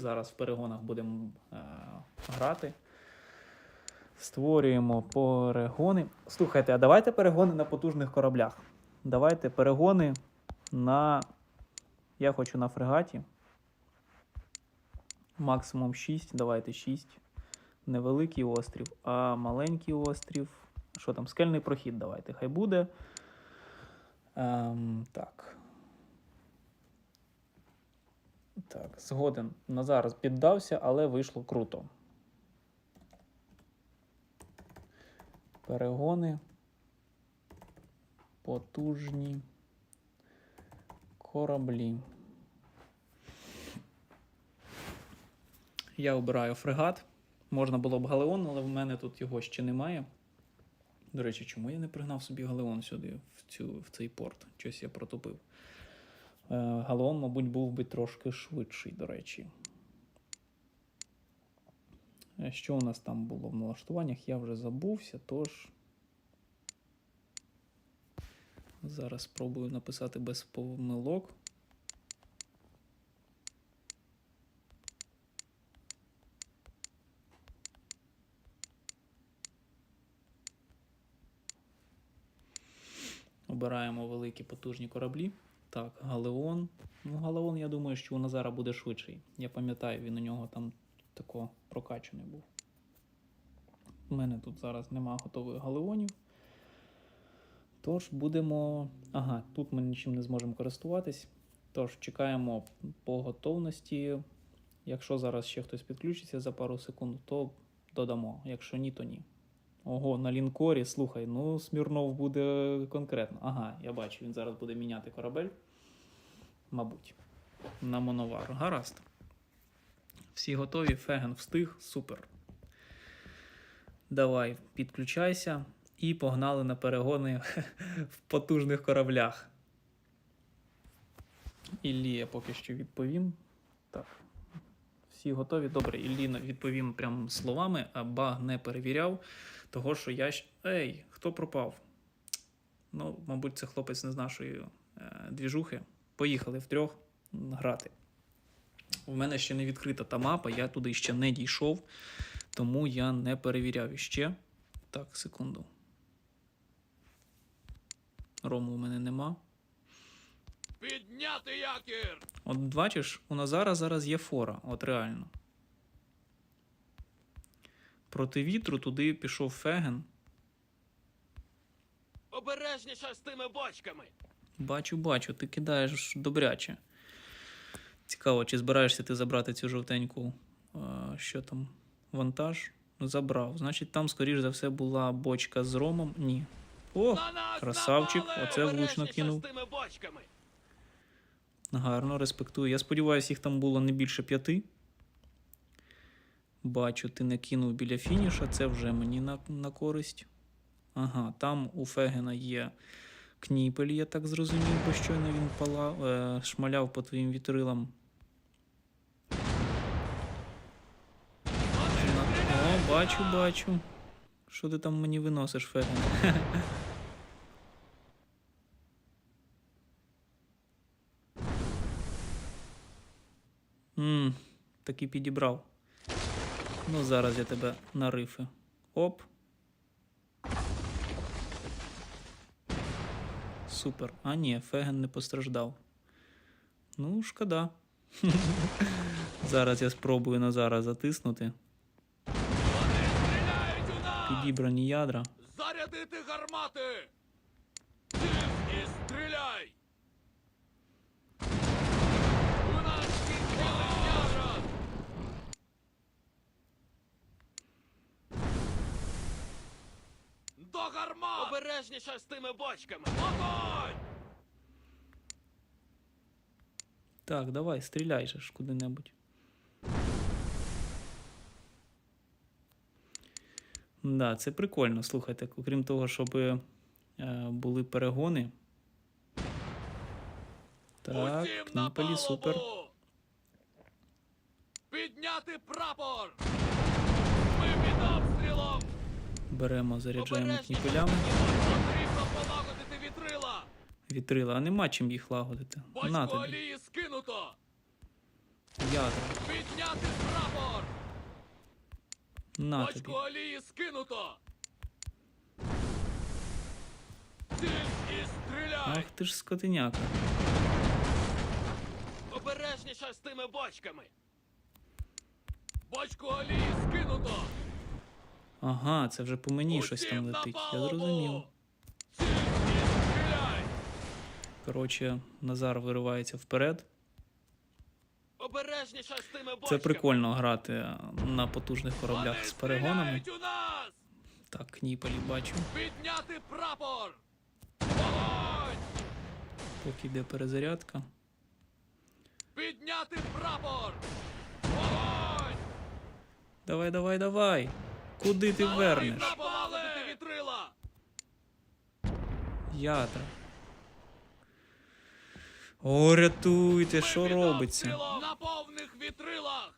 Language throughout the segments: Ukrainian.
Зараз в перегонах будемо е, грати. Створюємо перегони. Слухайте, а давайте перегони на потужних кораблях. Давайте перегони на. Я хочу на фрегаті. Максимум 6. Давайте 6. Невеликий острів, а маленький острів. Що там? Скельний прохід давайте. Хай буде. Ем, так. Так, згоден. На піддався, але вийшло круто. Перегони. Потужні кораблі. Я обираю фрегат. Можна було б галеон, але в мене тут його ще немає. До речі, чому я не пригнав собі галеон сюди, в, цю, в цей порт? Щось я протопив. Е, галеон, мабуть, був би трошки швидший, до речі. Е, Що у нас там було в налаштуваннях? Я вже забувся, тож. Зараз спробую написати без помилок. Обираємо великі потужні кораблі. Так, Галеон. Ну, Галеон, я думаю, що у Назара буде швидший. Я пам'ятаю, він у нього там тако прокачаний був. У мене тут зараз нема готових галеонів. Тож будемо. Ага, тут ми нічим не зможемо користуватись. Тож чекаємо по готовності. Якщо зараз ще хтось підключиться за пару секунд, то додамо. Якщо ні, то ні. Ого, на лінкорі, слухай, ну Смірнов буде конкретно. Ага, я бачу, він зараз буде міняти корабель. Мабуть, на моновар. Гаразд. Всі готові, Феген встиг, супер. Давай, підключайся і погнали на перегони в потужних кораблях. Іллі я поки що відповім. Так. Всі готові? Добре, Іллі відповім прямо словами, а баг не перевіряв. Того, що я. Ей, хто пропав? Ну, мабуть, це хлопець не з нашої е, двіжухи. Поїхали втрьох грати. У мене ще не відкрита та мапа, я туди ще не дійшов, тому я не перевіряв іще. Так, секунду. Рому у мене нема. Підняти якір! От бачиш, у Назара зараз є фора, от реально. Проти вітру туди пішов Феген. Обережніше з тими бочками! Бачу, бачу, ти кидаєш добряче. Цікаво, чи збираєшся ти забрати цю жовтеньку, е, що там, вантаж? Забрав. Значить, там, скоріш за все, була бочка з ромом. Ні. О, красавчик, оце влучно кинув. гарно, респектую. Я сподіваюся, їх там було не більше п'яти. Бачу, ти не кинув біля фініша, це вже мені на, на користь. Ага, там у Фегена є кніпель, я так зрозумів, бо щойно він пала, е, шмаляв по твоїм вітрилам. О, бачу, бачу. Що ти там мені виносиш, Феген? Ммм, підібрав. Ну, зараз я тебе на рифи. Оп. Супер. А ні, Феген не постраждав. Ну, шкода. зараз я спробую Назара затиснути. Підібрані ядра. Зарядити гармати! Тиск і стріляй! У нас кінчились ядра! До гармат! Обережніше з тими бочками! Огонь! Так, давай, стріляй же ж куди-небудь. Да, це прикольно. Слухайте, окрім того, щоб е, були перегони. Так, Усім на кніпелі, супер. Підняти прапор! Беремо, заряджаємо кніпелями. Вітрила! Вітрила, а нема чим їх лагодити. На тобі. скинуто! Ядра. Підняти прапор! На тобі. Олії скинуто! І стріляй! Ах ти ж скотиняка. Обережніше з тими бочками! Бочку олії скинуто! Ага, це вже по мені щось там летить. Я зрозумів. Коротше, Назар виривається вперед. Це прикольно грати на потужних кораблях з перегонами. Так, кніпелі бачу. Підняти прапор! Поки йде перезарядка. Підняти прапор! Давай, давай, давай. Куди ти вернеш? Ядра. О, рятуйте, що робиться? На повних вітрилах!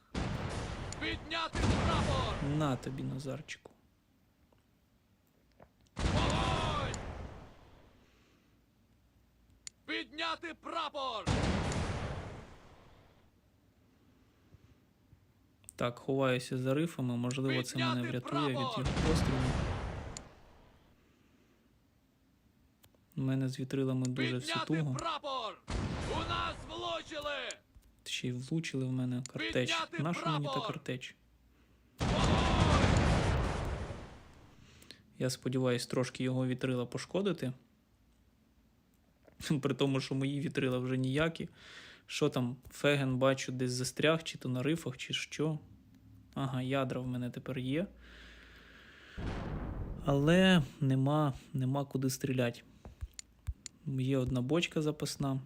Підняти прапор! На тобі, Назарчику. Підняти прапор! Так, ховаюся за рифами, можливо, це мене врятує від його пострілів. У мене з вітрилами дуже все туго. У нас влучили! Ще й влучили в мене картеч. Нащо мені та картеч? Я сподіваюсь трошки його вітрила пошкодити. При тому, що мої вітрила вже ніякі. Що там, Феген бачу, десь застряг, чи то на рифах, чи що. Ага, ядра в мене тепер є. Але нема, нема куди стріляти. Є одна бочка запасна.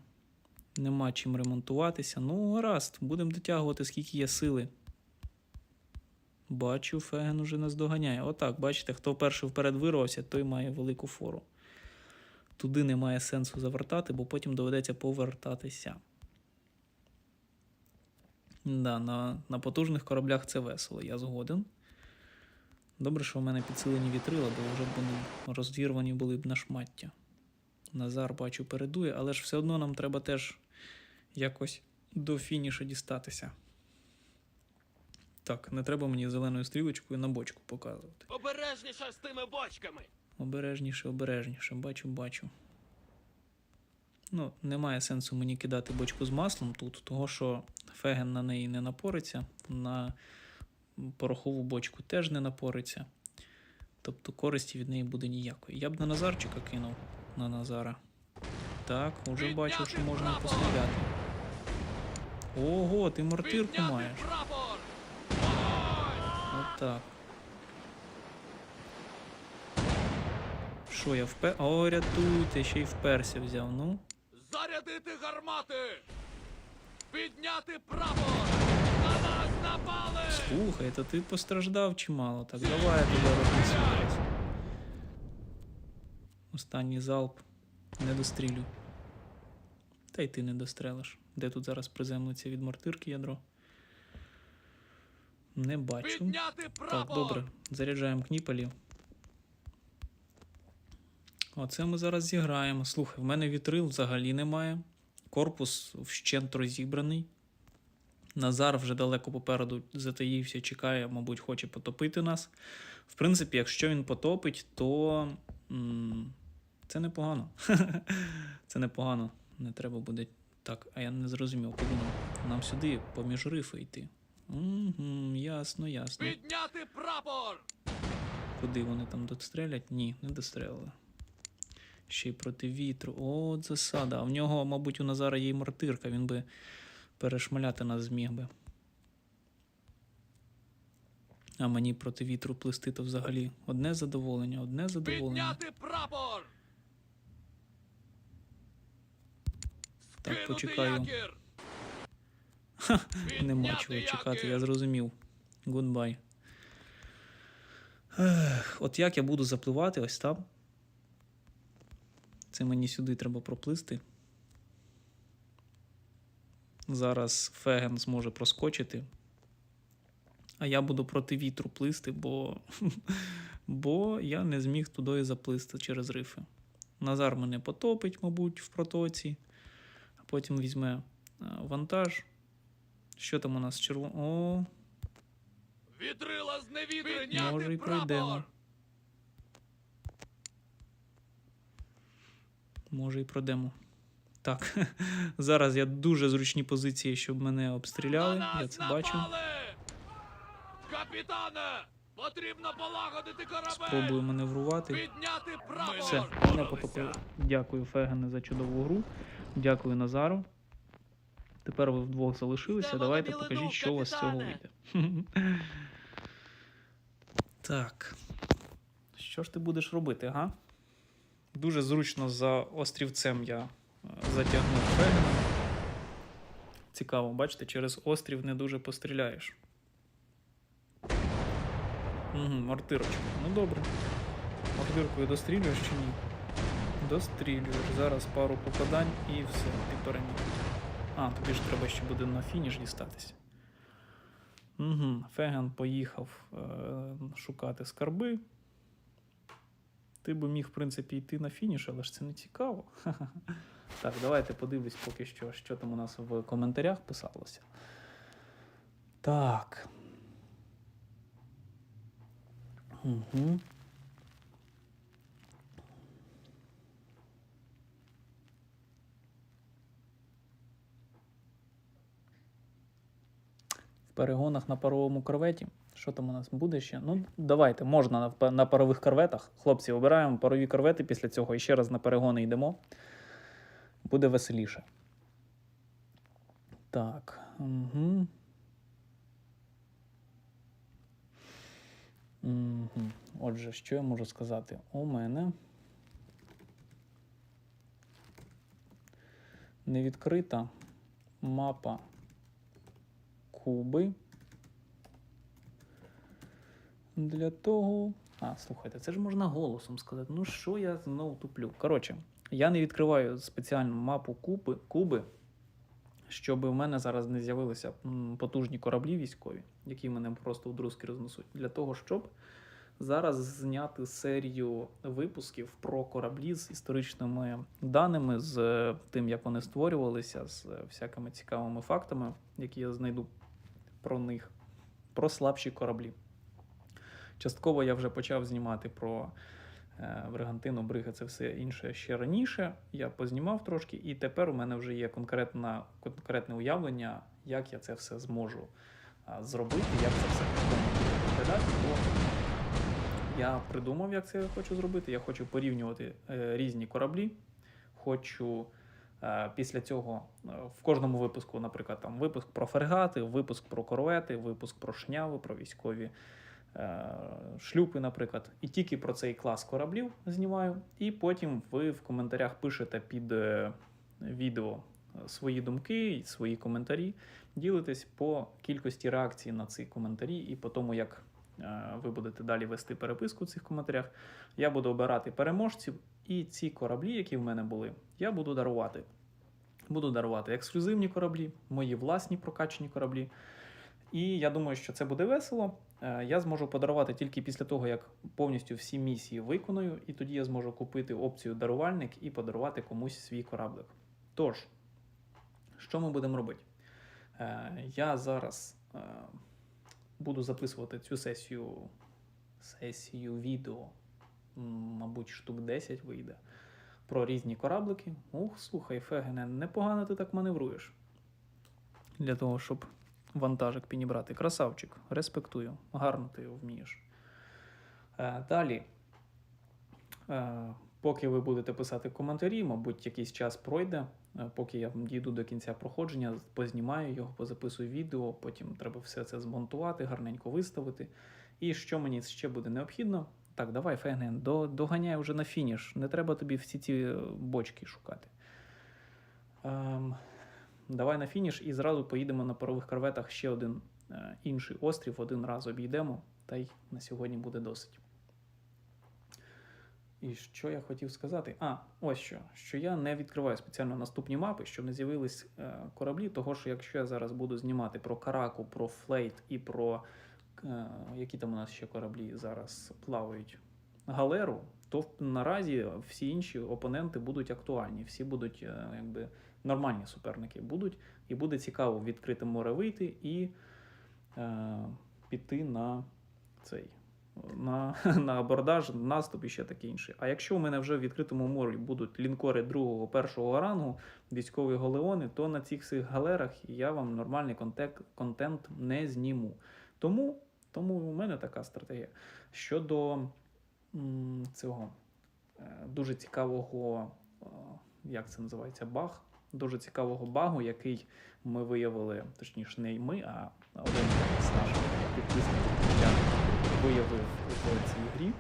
Нема чим ремонтуватися. Ну, гаразд, будемо дотягувати, скільки є сили. Бачу, Феген уже нас доганяє. Отак, бачите, хто перший вперед вирвався, той має велику фору. Туди немає сенсу завертати, бо потім доведеться повертатися. Да, на, на потужних кораблях це весело, я згоден. Добре, що в мене підсилені вітрила, бо вже б вони розірвані були б на шмаття. Назар, бачу, передує, але ж все одно нам треба теж якось до фінішу дістатися. Так, не треба мені зеленою стрілочкою на бочку показувати. Обережніше з тими бочками! Обережніше, обережніше, бачу, бачу. Ну, немає сенсу мені кидати бочку з маслом тут, того що феген на неї не напориться, на порохову бочку теж не напориться. Тобто користі від неї буде ніякої. Я б на Назарчика кинув на Назара. Так, уже бачу, що можна постріляти. Ого, ти мортирку маєш. Отак. Що я впер. О, рятуйте, ще й вперся взяв. Ну. Зарядити гармати! Підняти прапор! На нас напали! Слухай, то ти постраждав чимало. Так, давай я тебе рознесу. Останній залп. Не дострілю. Та й ти не дострелиш. Де тут зараз приземлиться від мортирки ядро? Не бачу. Підняти! Так, добре. Заряджаємо кніпелів. Оце ми зараз зіграємо. Слухай, в мене вітрил взагалі немає. Корпус вщент розібраний. Назар вже далеко попереду затаївся, чекає, мабуть, хоче потопити нас. В принципі, якщо він потопить, то м, це непогано. це непогано. Не треба буде. Так, а я не зрозумів, куди нам? Нам сюди поміж рифи йти. Угу, ясно, ясно. Підняти прапор! Куди вони там дострелять? Ні, не дострелили. Ще й проти вітру. О, засада. А в нього, мабуть, у Назара є й мортирка, він би перешмаляти нас зміг би. А мені проти вітру плисти то взагалі одне задоволення, одне задоволення. Підняти прапор! Так, почекаю. якір! Нема чого чекати, я зрозумів. Гудбай. От як я буду запливати ось там. Це мені сюди треба проплисти. Зараз Феген зможе проскочити. А я буду проти вітру плисти, бо, бо я не зміг туди заплисти через рифи. Назар мене потопить, мабуть, в протоці, а потім візьме е, вантаж Що там у нас червоно? О, Вітрила з невідри, може і пройдемо. Може і пройдемо. Так, зараз я дуже зручні позиції, щоб мене обстріляли. На Я це бачу. Капітане! Потрібно полагодити корабель! Спробую маневрувати. Підняти прапор! Все, мене потопили. Дякую, Фегане, за чудову гру. Дякую, Назару. Тепер ви вдвох залишилися. Йдемо Давайте на покажіть, що у вас з цього вийде. так. Що ж ти будеш робити, га? Дуже зручно за острівцем я е, затягнув Фегана. Цікаво, бачите, через острів не дуже постріляєш. Угу, мортирочка. Ну добре. Мордиркою дострілюєш чи ні? Дострілюєш. Зараз пару попадань і все, ти переміг. А, тобі ж треба ще буде на фініш дістатися. Угу. Феган поїхав е- шукати скарби. Ти би міг, в принципі, йти на фініш, але ж це не цікаво. Так, давайте подивлюсь поки що, що там у нас в коментарях писалося. Так. Угу. Перегонах на паровому корветі. Що там у нас буде ще? Ну, давайте, можна на, на парових корветах. Хлопці, обираємо парові корвети після цього і ще раз на перегони йдемо. Буде веселіше. Так. Угу. Угу. Отже, що я можу сказати? У мене не відкрита мапа Куби. Для того. А, слухайте, це ж можна голосом сказати. Ну що я знову туплю? Коротше, я не відкриваю спеціальну мапу Куби, Куби, щоб у мене зараз не з'явилися потужні кораблі військові, які мене просто в друзки рознесуть. Для того, щоб зараз зняти серію випусків про кораблі з історичними даними, з е, тим, як вони створювалися, з е, всякими цікавими фактами, які я знайду про них, про слабші кораблі. Частково я вже почав знімати про е, Бригантину, Брига, це все інше ще раніше. Я познімав трошки, і тепер у мене вже є конкретна, конкретне уявлення, як я це все зможу зробити, як це все виглядати. Я придумав, як це я хочу зробити. Я хочу порівнювати е, різні кораблі. Хочу після цього е, в кожному випуску, наприклад, там випуск про фрегати, випуск про корвети, випуск про шняви, про військові е, шлюпи, наприклад. І тільки про цей клас кораблів знімаю. І потім ви в коментарях пишете під е, відео е, свої думки, свої коментарі, ділитесь по кількості реакцій на ці коментарі і по тому, як е, ви будете далі вести переписку в цих коментарях. Я буду обирати переможців, і ці кораблі, які в мене були, я буду дарувати. Буду дарувати ексклюзивні кораблі, мої власні прокачані кораблі. І я думаю, що це буде весело. Е, Я зможу подарувати тільки після того, як повністю всі місії виконую, і тоді я зможу купити опцію дарувальник і подарувати комусь свій кораблик. Тож, що ми будемо робити? Е, Я зараз е, буду записувати цю сесію, сесію відео, мабуть, штук 10 вийде. Про різні кораблики. Ух, слухай, Фегене, непогано ти так маневруєш. Для того, щоб вантажик підібрати. Красавчик, респектую. Гарно ти його вмієш. Е, далі. Е, поки ви будете писати коментарі, мабуть, якийсь час пройде. Е, поки я дійду до кінця проходження, познімаю його, позаписую відео, потім треба все це змонтувати, гарненько виставити. І що мені ще буде необхідно? Так, давай, Фегнен, до, доганяй вже на фініш. Не треба тобі всі ці е, бочки шукати. Ем, давай на фініш і зразу поїдемо на парових корветах ще один е, інший острів, один раз обійдемо, та й на сьогодні буде досить. І що я хотів сказати? А, ось що. Що я не відкриваю спеціально наступні мапи, щоб не з'явились е, кораблі, того що якщо я зараз буду знімати про Караку, про Флейт і про які там у нас ще кораблі зараз плавають галеру, то наразі всі інші опоненти будуть актуальні, всі будуть е, якби нормальні суперники будуть, і буде цікаво в відкрите море вийти і е, піти на цей. На, на абордаж, наступ і ще таке інше. А якщо у мене вже в відкритому морі будуть лінкори другого, першого рангу, військові галеони, то на цих всіх галерах я вам нормальний контент, контент не зніму. Тому, тому у мене така стратегія. Щодо цього е, дуже цікавого, е, як це називається, баг. Дуже цікавого багу, який ми виявили, точніше, не ми, а один з наших підписників виявив у цій грі.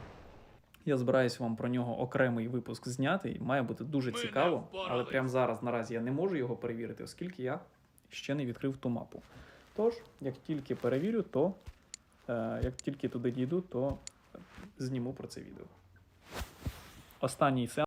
Я збираюся вам про нього окремий випуск зняти. і Має бути дуже Ми цікаво, але прямо зараз наразі я не можу його перевірити, оскільки я ще не відкрив ту мапу. Тож, як тільки перевірю, то як тільки туди дійду, то зніму про це відео. Останній сеанс.